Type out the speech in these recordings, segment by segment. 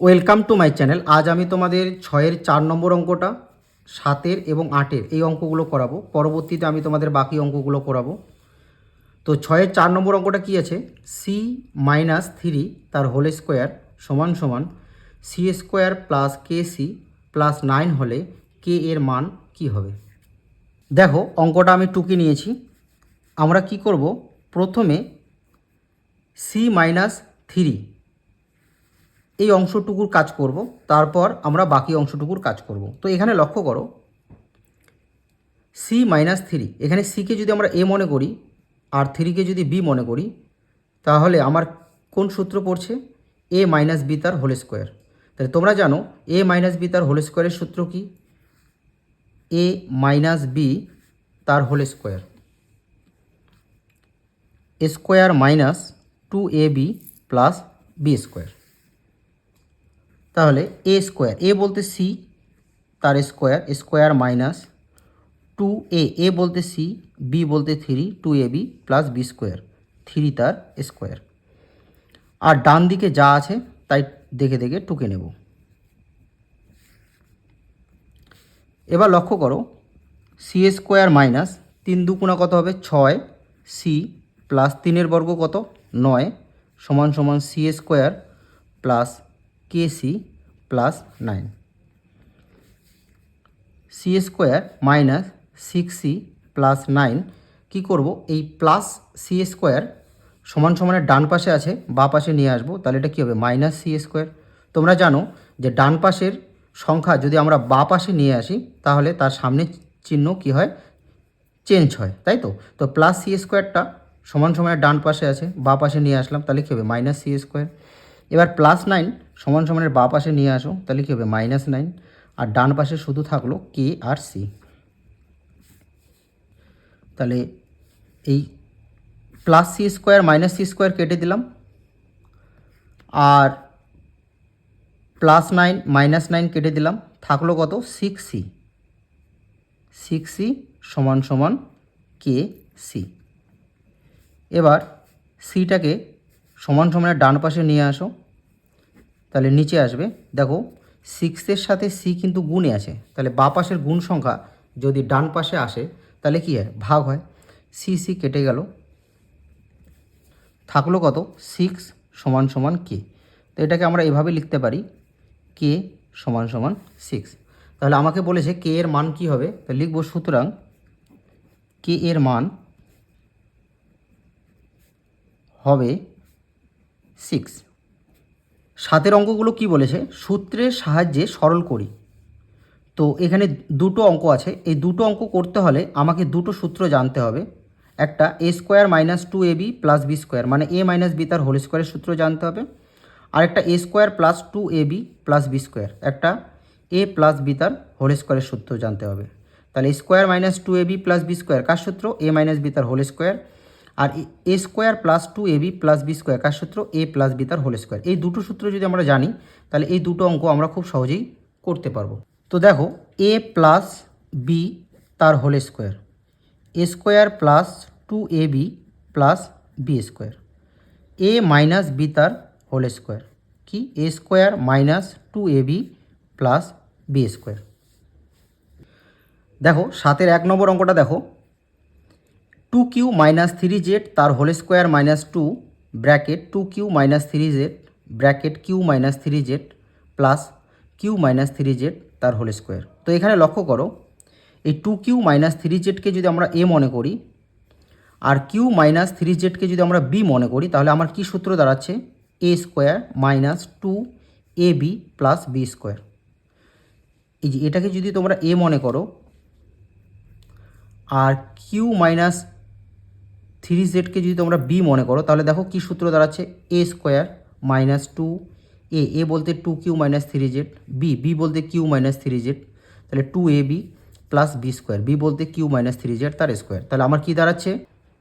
Welcome to my channel. আজ আমি তোমাদের ছয়ের চার নম্বর অঙ্কটা, সাতের এবং আটের এই অঙ্কগুলো করাবো। পরবর্তীতে আমি তোমাদের বাকি অঙ্কগুলো করাবো। তো ছয়ের চার নম্বর অঙ্কটা কী আছে? সি মাইনাস থ্রি তার হোল স্কোয়ার সমান সমান C square plus K C plus nine হলে কে এর মান কি হবে? দেখো, অঙ্কটা আমি টুকে নিয়েছি। আমরা কি করব? প্রথমে সি মাইনাস থ্রি এই অংশটুকুর কাজ করব, তারপর আমরা বাকি অংশটুকুর কাজ করব। তো এখানে লক্ষ্য করো সি মাইনাস থ্রি এখানে সিকে যদি আমরা এ মনে করি, আর থ্রিকে যদি বি মনে করি, তাহলে আমার কোন সূত্র পড়ছে? এ মাইনাস বি তার হোল স্কোয়ার তাহলে তোমরা জানো এ মাইনাস বি তার হোল স্কোয়ারের সূত্র কি? এ মাইনাস বি তার whole square square minus two A B plus B square তাহলে এ স্কোয়ার এ বলতে সি তার square square minus two A A বলতে সি বি বলতে three two A B plus B square three তার square আর ডান দিকে যা আছে, তাই দেখে দেখে টুকে নেব। এবার লক্ষ্য করো সি স্কোয়ার মাইনাস তিন দুগুণা কত হবে? ছয় সি প্লাস তিনের বর্গ কত? নয়, সমান সমান C square plus K C plus nine C square minus six C plus nine কী করব? এই প্লাস সি স্কোয়ার সমান সমানের ডান পাশে আছে, বা পাশে নিয়ে আসব, তাহলে এটা কী হবে? মাইনাস সি স্কোয়ার তোমরা জানো যে ডান পাশের সংখ্যা যদি আমরা বা পাশে নিয়ে আসি, তাহলে তার সামনে চিহ্ন কি হয়? চেঞ্জ হয়, তাই তো? তো প্লাস সি স্কোয়ারটা সমান সমানের ডান পাশে আছে, বা পাশে নিয়ে আসলাম, তাহলে কী হবে? মাইনাস সি স্কোয়ার এবার প্লাস নাইন সমান সমানের বা পাশে নিয়ে আসো, তাহলে কী হবে? মাইনাস নাইন আর ডান পাশে শুধু থাকল কে আর সি তাহলে এই plus C square minus C square কেটে দিলাম। আর প্লাস নাইন মাইনাস নাইন কেটে দিলাম। থাকল কত? সিক্স সি সিক্স সি সমান সমান কে সি এবার সিটাকে সমান সমানের ডান পাশে নিয়ে আসো। তাহলে নিচে আসবে। দেখো সিক্সের সাথে সি কিন্তু গুণে আছে। তাহলে বা পাশের গুণ সংখ্যা যদি ডান পাশে আসে, তাহলে কী হয়? ভাগ হয়। সি সি কেটে গেল। থাকল কত? সিক্স সমান সমান কে তো এটাকে আমরা এভাবে লিখতে পারি। কে সমান সমান সিক্স তাহলে আমাকে বলেছে কে এর মান কি হবে? তো লিখব সুতরাং কে এর মান হবে সিক্স। সাতের অঙ্কগুলো কি বলেছে? সূত্রের সাহায্যে সরল করি। তো এখানে দুটো অঙ্ক আছে। এই দুটো অঙ্ক করতে হলে আমাকে দুটো সূত্র জানতে হবে। একটা A square minus two A B plus B square মানে এ মাইনাস বি তার হোল স্কোয়ারের সূত্র জানতে হবে। আর একটা A square plus two A B plus B square একটা এ প্লাস বি তার হোল স্কোয়ারের সূত্র জানতে হবে। তাহলে square minus two A B plus B square কার সূত্র? এ মাইনাস বি তার whole square R A square plus two A B plus B square কার সূত্র? এ প্লাস বি তার হোল স্কোয়ার এই দুটো সূত্র যদি আমরা জানি, তাহলে এই দুটো অঙ্ক আমরা খুব সহজেই করতে পারব। তো দেখো এ প্লাস বি তার whole square A square plus two A B plus B square A minus B তার হোল স্কোয়ার কি? A square minus two A B plus B square দেখো, সাতের এক নম্বর অঙ্কটা দেখো two Q minus three Z তার whole square minus two bracket two Q minus three Z bracket Q minus three Z plus Q minus three Z তার whole square তো এখানে লক্ষ্য করো, এই টু কিউ মাইনাস থ্রি জেডকে যদি আমরা এ মনে করি আর কিউ মাইনাস থ্রি জেডকে যদি আমরা বি মনে করি, তাহলে আমার কি সূত্র দাঁড়াচ্ছে? A square minus two A B plus B square এই যে এটাকে যদি তোমরা এ মনে করো, আর কিউ মাইনাস থ্রি জেডকে যদি তোমরা বি মনে করো, তাহলে দেখো কি সূত্র দাঁড়াচ্ছে? A square minus two A A বলতে two Q minus three Z B B বলতে কিউ মাইনাস থ্রি জেড তাহলে two A B plus B square B বলতে কিউ মাইনাস থ্রি জেড তার স্কোয়ার তাহলে আমার কী দাঁড়াচ্ছে?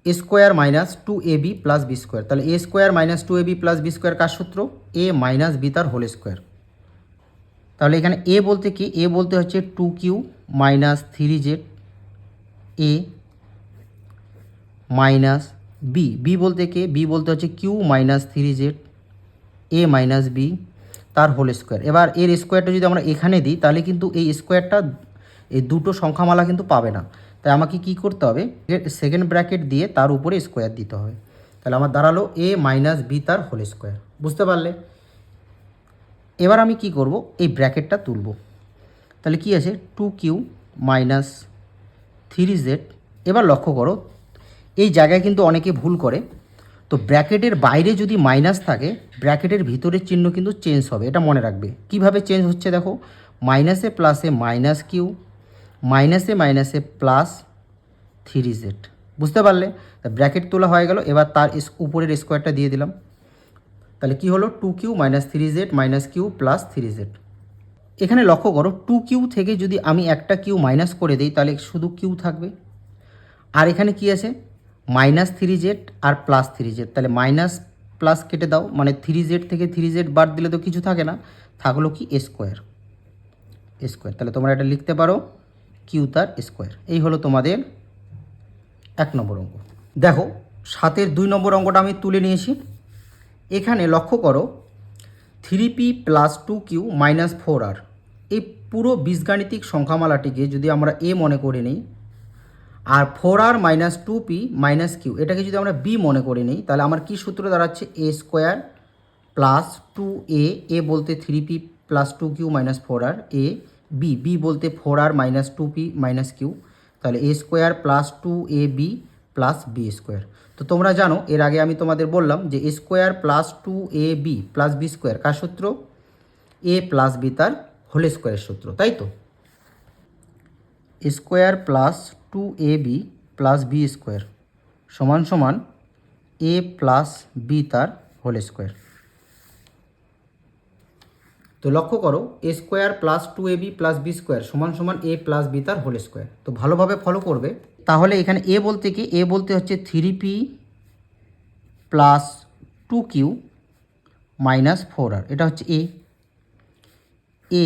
A square minus two A B plus B square তাহলে A square minus two A B plus B square কার সূত্র? A minus B তার whole square তাহলে এখানে এ বলতে কি? এ বলতে হচ্ছে two Q minus three Z A minus B B বলতে কে? বি বলতে হচ্ছে Q minus three Z A minus B তার হোল স্কোয়ার এবার এর স্কোয়ারটা যদি আমরা এখানে দিই, তাহলে কিন্তু এই স্কোয়ারটা এই দুটো সংখ্যামালা কিন্তু পাবে না। তাই আমাকে কি করতে হবে? সেকেন্ড ব্র্যাকেট দিয়ে তার উপরে স্কোয়ার দিতে হবে। তাহলে আমার দাঁড়াল এ মাইনাস বি তার হোল স্কোয়ার বুঝতে পারলে? এবার আমি কি করব? এই ব্র্যাকেটটা তুলব। তাহলে কি আছে? Two Q minus three Z এবার লক্ষ্য করো এই জায়গায় কিন্তু অনেকে ভুল করে। তো ব্র্যাকেটের বাইরে যদি মাইনাস থাকে, ব্র্যাকেটের ভিতরের চিহ্ন কিন্তু চেঞ্জ হবে। এটা মনে রাখবে। কীভাবে চেঞ্জ হচ্ছে দেখো? মাইনাসে প্লাসে মাইনাস কিউ মাইনাসে মাইনাসে প্লাস থ্রি জেড বুঝতে পারলে? ব্র্যাকেট তোলা হয়ে গেল। এবার তার উপরের স্কোয়ারটা দিয়ে দিলাম। তাহলে কি হলো? Two Q minus three Z minus Q plus three Z এখানে লক্ষ্য করো টু কিউ থেকে যদি আমি একটা কিউ মাইনাস করে দিই, তাহলে শুধু কিউ থাকবে। আর এখানে কি আছে? মাইনাস থ্রি জেড আর প্লাস থ্রি জেড। তাহলে মাইনাস প্লাস কেটে দাও মানে থ্রি জেড থেকে থ্রি জেড বাদ দিলে তো কিছু থাকে না, থাকল কি স্কোয়ার। স্কোয়ার, তাহলে তোমরা এটা লিখতে পারো কিউ তার স্কোয়ার। এই হলো তোমাদের এক নম্বর অঙ্ক। দেখো, সাতের দুই নম্বর অঙ্কটা আমি তুলে নিয়েছি। এখানে লক্ষ্য করো, three P plus two Q minus four R. এই পুরো বীজগাণিতিক সংখ্যামালাটিকে যদি আমরা এ মনে করে নিই আর four R minus two P minus Q এটাকে যদি আমরা বি মনে করে নিই, তাহলে আমার কি সূত্র দাঁড়াচ্ছে? A square plus two A A বলতে three P plus two Q minus four R A B B বলতে four R minus two P minus Q তাহলে A square plus two A B plus B square তো তোমরা জানো, এর আগে আমি তোমাদের বললাম যে A square plus two A B plus B square কার সূত্র? এ প্লাস বি তার হোল স্কোয়ারের সূত্র, তাই তো? Square plus two A B plus B square সমান সমান এ প্লাস বি তার হোল স্কোয়ার। তো লক্ষ্য করো, A square plus two A B plus B square সমান সমান এ প্লাস বি তার হোল স্কোয়ার। তো ভালোভাবে ফলো করবে। তাহলে এখানে এ বলতে কি? এ বলতে হচ্ছে three P plus two Q minus four R. এটা হচ্ছে A. A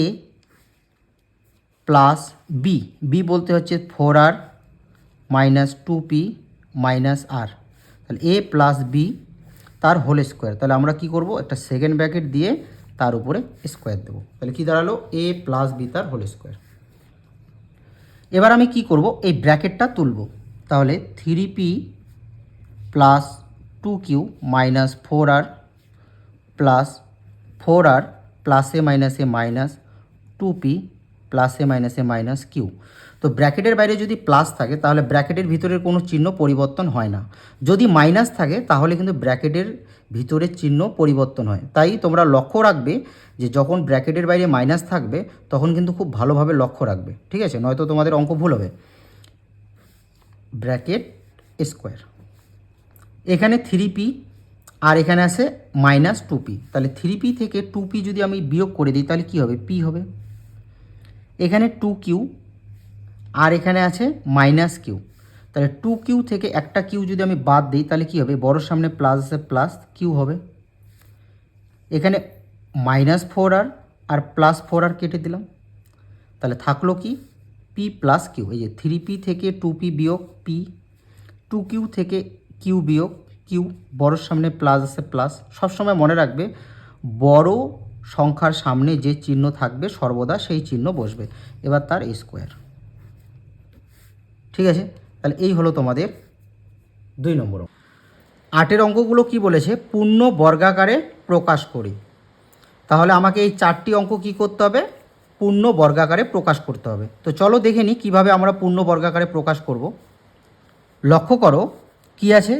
plus B. B বলতে হচ্ছে four R minus two P minus R তাহলে এ প্লাস বি তার হোল স্কোয়ার তাহলে আমরা কি করব? একটা সেকেন্ড ব্র্যাকেট দিয়ে তার উপরে স্কোয়ার দেবো। তাহলে কি দাঁড়াল? এ প্লাস বি তার হোল স্কোয়ার এবার আমি কি করব? এই ব্র্যাকেটটা তুলব। তাহলে three P plus two Q minus four R plus four R প্লাসে মাইনাসে মাইনাস টু পি প্লাসে মাইনাসে মাইনাস কিউ তো ব্র্যাকেটের বাইরে যদি প্লাস থাকে, তাহলে ব্র্যাকেটের ভিতরের কোনো চিহ্ন পরিবর্তন হয় না। যদি মাইনাস থাকে, তাহলে কিন্তু ব্র্যাকেটের ভিতরের চিহ্ন পরিবর্তন হয়। তাই তোমরা লক্ষ্য রাখবে যে যখন ব্র্যাকেটের বাইরে মাইনাস থাকবে, তখন কিন্তু খুব ভালোভাবে লক্ষ্য রাখবে। ঠিক আছে? নয়তো তোমাদের অঙ্ক ভুল হবে। Bracket square. এখানে থ্রি পি আর এখানে আছে মাইনাস টু পি তাহলে থ্রি পি থেকে টু পি যদি আমি বিয়োগ করে দিই, তাহলে কী হবে? পি হবে। এখানে টু কিউ আর এখানে আছে মাইনাস কিউ তাহলে টু কিউ থেকে একটা কিউ যদি আমি বাদ দিই, তাহলে কী হবে? বড়োর সামনে প্লাস আছে প্লাস কিউ হবে। এখানে মাইনাস ফোর আর আর প্লাস ফোর আর কেটে দিলাম। তাহলে থাকল কি? পি প্লাস কিউ এই যে থ্রি পি থেকে টু পি বিয়োগ পি টু কিউ থেকে কিউ বিয়োগ কিউ বড়োর সামনে প্লাস আছে প্লাস সবসময় মনে রাখবে, বড় সংখ্যার সামনে যে চিহ্ন থাকবে, সর্বদা সেই চিহ্ন বসবে। এবার তার স্কোয়ার ঠিক আছে? তাহলে এই হলো তোমাদের দুই নম্বর আটের অঙ্কগুলো কি বলেছে? পূর্ণ বর্গাকারে প্রকাশ করি। তাহলে আমাকে এই চারটি অঙ্ক কি করতে হবে? পূর্ণ বর্গাকারে প্রকাশ করতে হবে। তো চলো দেখে নিই কীভাবে আমরা পূর্ণ বর্গাকারে প্রকাশ করব। লক্ষ্য করো, কি আছে?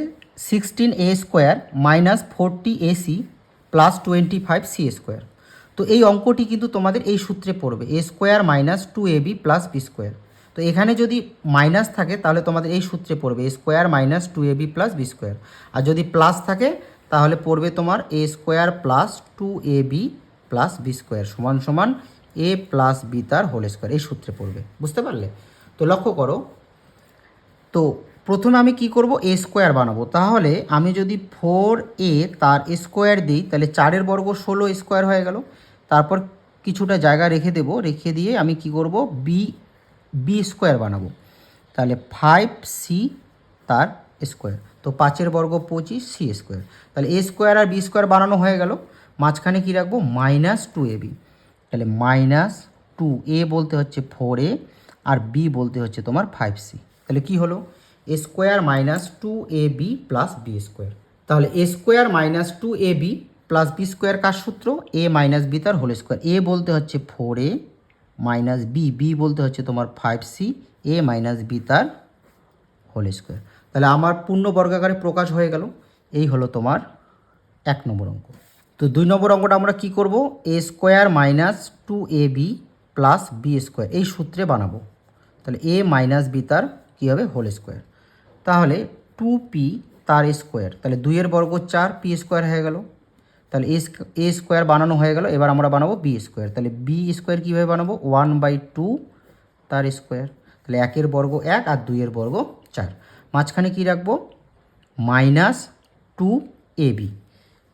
Sixteen A square minus forty A C plus twenty five C square তো এই অঙ্কটি কিন্তু তোমাদের এই সূত্রে পড়বে A square minus two A B plus B square তো এখানে যদি মাইনাস থাকে, তাহলে তোমাদের এই সূত্রে পড়বে A square minus two A B plus B square আর যদি প্লাস থাকে, তাহলে পড়বে তোমার A square plus two A B plus B square সমান সমান এ প্লাস বি তার হোল স্কোয়ার এই সূত্রে পড়বে, বুঝতে পারলে? তো লক্ষ্য করো, তো প্রথমে আমি কি করব এ স্কোয়ার বানাবো। তাহলে আমি যদি ফোর এ তার স্কোয়ার দিই, তাহলে চারের বর্গ ষোলো স্কোয়ার হয়ে গেল। তারপর কিছুটা জায়গা রেখে দেব, রেখে দিয়ে আমি কি করব? বি বি স্কোয়ার বানাবো। তাহলে ফাইভ সি তার স্কোয়ার তো পাঁচের বর্গ পঁচিশ সি স্কোয়ার তাহলে এ স্কোয়ার আর বি স্কোয়ার বানানো হয়ে গেল। মাঝখানে কি রাখব? মাইনাস টু এ বি তাহলে মাইনাস টু এ বলতে হচ্ছে ফোর এ আর বি বলতে হচ্ছে তোমার ফাইভ সি তাহলে কি হলো? A square minus two A B plus B square তাহলে A square minus two A B plus B square কার সূত্র? এ মাইনাস বি তার হোল স্কোয়ার। এ বলতে হচ্ছে four A minus B B বলতে হচ্ছে তোমার five C A minus B তার whole square. তাহলে আমার পূর্ণ বর্গাকারে প্রকাশ হয়ে গেল। এই হলো তোমার এক নম্বর অঙ্ক। তো দুই নম্বর অঙ্কটা আমরা কি করব? A square minus two A B plus B square. এই সূত্রে বানাবো। তাহলে এ মাইনাস বি তার কী হবে? Whole square. তাহলে টু পি তার স্কোয়ার। তাহলে দুইয়ের বর্গ চার পি স্কোয়ার হয়ে গেল। তাহলে এ স্কোয়ার বানানো হয়ে গেল, এবার আমরা বানাবো বি স্কোয়ার তাহলে বি স্কোয়ার কীভাবে বানাবো? ওয়ান বাই টু তার স্কোয়ার তাহলে একের বর্গ এক আর দুইয়ের বর্গ চার। মাঝখানে কি রাখব? মাইনাস টু এ বি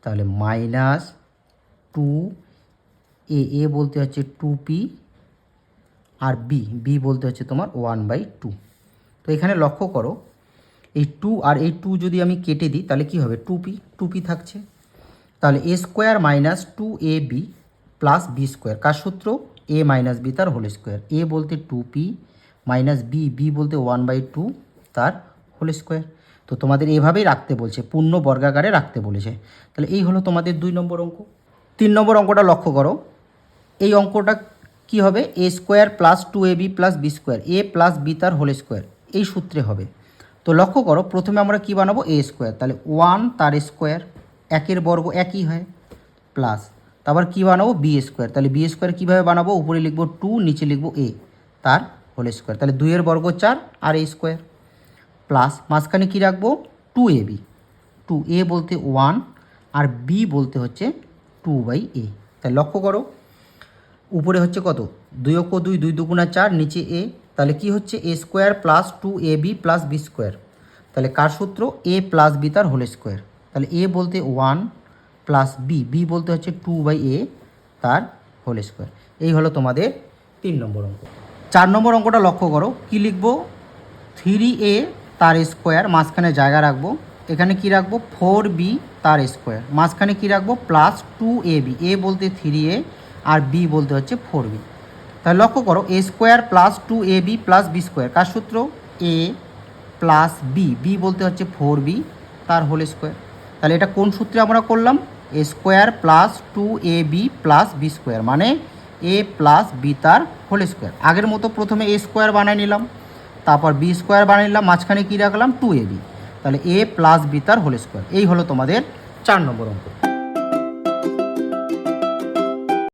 তাহলে মাইনাস টু এ এ বলতে হচ্ছে টু পি আর বি বি বলতে হচ্ছে তোমার ওয়ান বাই টু তো এখানে লক্ষ্য করো, এই টু আর এই টু যদি আমি কেটে দিই, তাহলে কি হবে? টু পি টু পি থাকছে। তাহলে A square minus two A B plus B square কার সূত্র? এ মাইনাস বি তার হোল স্কোয়ার এ বলতে two P minus B B বলতে ওয়ান বাই টু তার হোল স্কোয়ার তো তোমাদের এভাবেই রাখতে বলছে, পূর্ণ বর্গাকারে রাখতে বলেছে। তাহলে এই হলো তোমাদের দুই নম্বর অঙ্ক। তিন নম্বর অঙ্কটা লক্ষ্য করো। এই অঙ্কটা কি হবে? A square plus two A B plus B square A plus B তার হোল স্কোয়ার এই সূত্রে হবে। তো লক্ষ্য করো, প্রথমে আমরা কি বানাবো? এ স্কোয়ার তাহলে ওয়ান তার স্কোয়ার একের বর্গ একই হয় প্লাস তারপর কী বানাবো? বি স্কোয়ার তাহলে বি স্কোয়ার কীভাবে বানাবো? উপরে লিখব টু নিচে লিখব এ তার হোল স্কোয়ার তাহলে দুইয়ের বর্গ চার আর এ স্কোয়ার প্লাস মাঝখানে কী রাখব? Two A B two A বলতে ওয়ান আর বি বলতে হচ্ছে টু বাই এ তাহলে লক্ষ্য করো, উপরে হচ্ছে কত? দুই অক্ষ, দুই দুই দুগুণা চার, নিচে এ তাহলে কি হচ্ছে? A square plus two A B plus B square তাহলে কার সূত্র? এ প্লাস বি তার হোল স্কোয়ার তাহলে এ বলতে ওয়ান প্লাস বি বি বলতে হচ্ছে টু বাই এ তার হোল স্কোয়ার এই হলো তোমাদের তিন নম্বর অঙ্ক। চার নম্বর অঙ্কটা লক্ষ্য করো, কি লিখব? থ্রি এ তার স্কোয়ার মাঝখানে জায়গা রাখব। এখানে কি রাখব? ফোর বি তার স্কোয়ার মাঝখানে কি রাখব? Plus two A B A বলতে থ্রি এ আর বি বলতে হচ্ছে ফোর বি তাহলে লক্ষ্য করো A square plus two A B plus B square কার সূত্র? এ প্লাস বি বি বলতে হচ্ছে ফোর বি তার হোল স্কোয়ার তাহলে এটা কোন সূত্রে আমরা করলাম? A square plus two A B plus B square মানে এ প্লাস বি তার হোল স্কোয়ার আগের মতো প্রথমে এ স্কোয়ার বানিয়ে নিলাম, তারপর বি স্কোয়ার বানিয়ে নিলাম, মাঝখানে কী রাখলাম? টু এ বি তাহলে এ প্লাস বি তার হোল স্কোয়ার এই হলো তোমাদের চার নম্বর অঙ্ক।